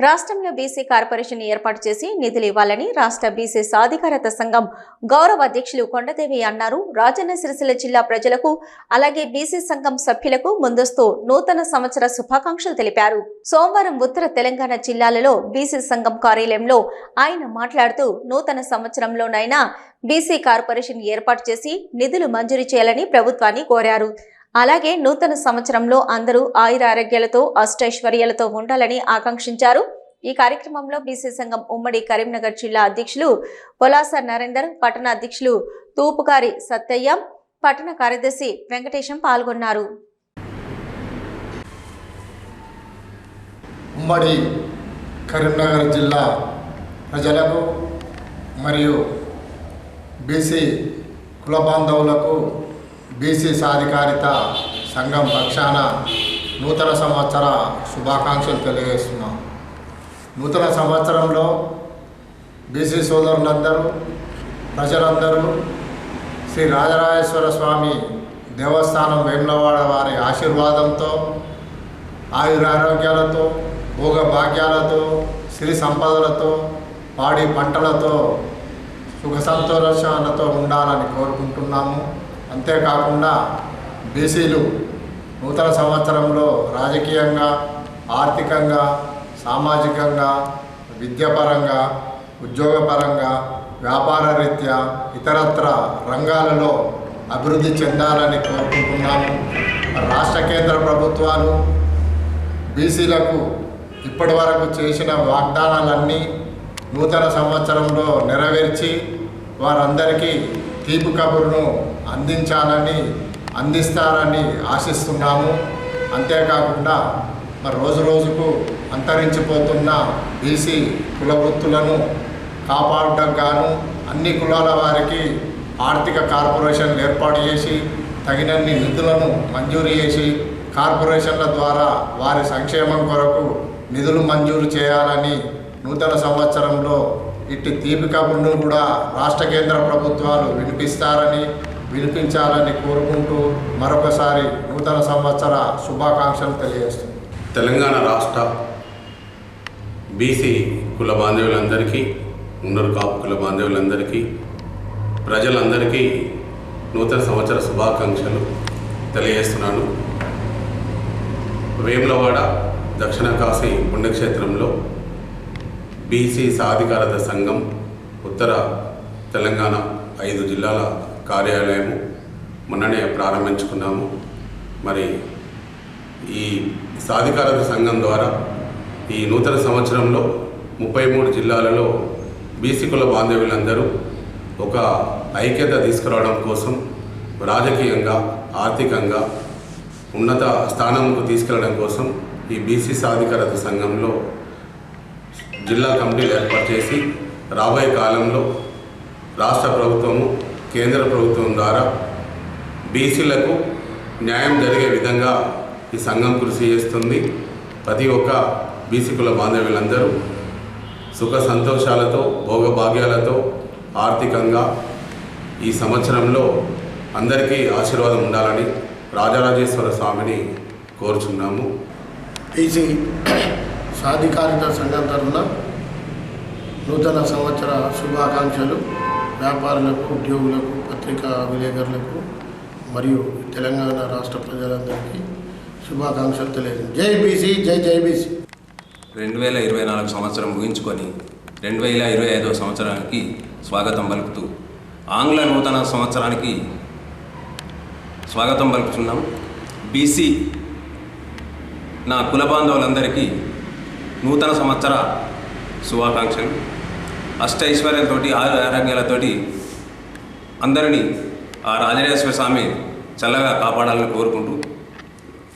రాష్ట్రంలో BC corporation ఏర్పాటు చేసి నిధులు ఇవ్వాలని రాష్ట్ర బీసీ సాధికారత సంఘం గౌరవ అధ్యక్షులు కొండదేవి అన్నారు. రాజన్న సిరిసిల్ల జిల్లా ప్రజలకు అలాగే బీసీ సంఘం సభ్యులకు ముందస్తు నూతన సంవత్సర శుభాకాంక్షలు తెలిపారు. సోమవారం ఉత్తర తెలంగాణ జిల్లాలలో బీసీ సంఘం కార్యాలయంలో ఆయన మాట్లాడుతూ నూతన సంవత్సరంలోనైనా బీసీ కార్పొరేషన్ ఏర్పాటు చేసి నిధులు మంజూరు చేయాలని ప్రభుత్వాన్ని కోరారు. అలాగే నూతన సంవత్సరంలో అందరూ ఆయురారోగ్యాలతో అష్టైశ్వర్యాలతో ఉండాలని ఆకాంక్షించారు. ఈ కార్యక్రమంలో బీసీ సంఘం ఉమ్మడి కరీంనగర్ జిల్లా అధ్యక్షులు పొలాస నరేందర్ పట్టణ అధ్యక్షులు తూపుకారి సత్తయ్య పట్టణ కార్యదర్శి వెంకటేశం పాల్గొన్నారు. ఉమ్మడి కరీంనగర్ జిల్లా ప్రజలకు మరియు బీసీ కుల బాంధవులకు బీసీ సాధికారిత సంఘం పక్షాన నూతన సంవత్సర శుభాకాంక్షలు తెలియజేస్తున్నాం. నూతన సంవత్సరంలో బీసీ సోదరులందరూ ప్రజలందరూ శ్రీ రాజరాజేశ్వర స్వామి దేవస్థానం వేములవాడ వారి ఆశీర్వాదంతో ఆయురారోగ్యాలతో భోగ భాగ్యాలతో సిరి సంపదలతో పాడి పంటలతో సుఖ సంతోషాలతో ఉండాలని కోరుకుంటున్నాము. అంతేకాకుండా బీసీలు నూతన సంవత్సరంలో రాజకీయంగా ఆర్థికంగా సామాజికంగా విద్యాపరంగా ఉద్యోగపరంగా వ్యాపార రీత్యా ఇతరత్ర రంగాలలో అభివృద్ధి చెందాలని కోరుకుంటున్నాను. రాష్ట్ర కేంద్ర ప్రభుత్వాలు బీసీలకు ఇప్పటి వరకు చేసిన వాగ్దానాలన్నీ నూతన సంవత్సరంలో నెరవేర్చి వారందరికీ తీపి కబురును అందించాలని అందిస్తారని ఆశిస్తున్నాము. అంతేకాకుండా మరి రోజు రోజుకు అంతరించిపోతున్న బీసీ కుల వృత్తులను కాపాడటం గాను అన్ని కులాల వారికి ఆర్థిక కార్పొరేషన్లు ఏర్పాటు చేసి తగినన్ని నిధులను మంజూరు చేసి కార్పొరేషన్ల ద్వారా వారి సంక్షేమం కొరకు నిధులు మంజూరు చేయాలని నూతన సంవత్సరంలో ఇట్టి తీపి కబుర్ను కూడా రాష్ట్ర కేంద్ర ప్రభుత్వాలు వినిపిస్తారని వినిపించాలని కోరుకుంటూ మరొకసారి నూతన సంవత్సర శుభాకాంక్షలు తెలియజేస్తుంది తెలంగాణ రాష్ట్ర బీసీ కుల బాంధవులందరికీ ఉన్నరు కాపు కుల బాంధవులందరికీ ప్రజలందరికీ నూతన సంవత్సర శుభాకాంక్షలు తెలియజేస్తున్నాను. వేములవాడ దక్షిణ కాశీ పుణ్యక్షేత్రంలో బీసీ సాధికారత సంఘం ఉత్తర తెలంగాణ ఐదు జిల్లాల కార్యాలయము మొన్ననే ప్రారంభించుకున్నాము. మరి ఈ సాధికారత సంఘం ద్వారా ఈ నూతన సంవత్సరంలో ముప్పై మూడు జిల్లాలలో బీసీ కుల బాంధవ్యులందరూ ఒక ఐక్యత తీసుకురావడం కోసం రాజకీయంగా ఆర్థికంగా ఉన్నత స్థానంకు తీసుకెళ్ళడం కోసం ఈ బీసీ సాధికారత సంఘంలో జిల్లా కమిటీలు ఏర్పాటు చేసి రాబోయే కాలంలో రాష్ట్ర ప్రభుత్వము కేంద్ర ప్రభుత్వం ద్వారా బీసీలకు న్యాయం జరిగే విధంగా ఈ సంఘం కృషి చేస్తుంది. ప్రతి ఒక్క బీసీ కుల బాంధవ్యులందరూ సుఖ సంతోషాలతో భోగభాగ్యాలతో ఆర్థికంగా ఈ సంవత్సరంలో అందరికీ ఆశీర్వాదం ఉండాలని రాజరాజేశ్వర స్వామిని కోరుచున్నాము. బీసీ సాధికారిత సంఘం తరఫున నూతన సంవత్సర శుభాకాంక్షలు. వ్యాపారులకు ఉద్యోగులకు పత్రికా విలేకరులకు మరియు తెలంగాణ రాష్ట్ర ప్రజలందరికీ శుభాకాంక్షలు తెలియదు జై బీసీ జై జై బీసీ. రెండు వేల ఇరవై నాలుగు సంవత్సరం ముగించుకొని రెండు వేల ఇరవై ఐదవ సంవత్సరానికి స్వాగతం పలుకుతూ ఆంగ్ల నూతన సంవత్సరానికి స్వాగతం పలుకుతున్నాం బీసీ నా కుల బాంధవులందరికీ నూతన సంవత్సర శుభాకాంక్షలు. అష్టైశ్వర్యాలతోటి ఆరు ఆరోగ్యాలతోటి అందరినీ ఆ రాజరాజేశ్వర స్వామి చల్లగా కాపాడాలని కోరుకుంటూ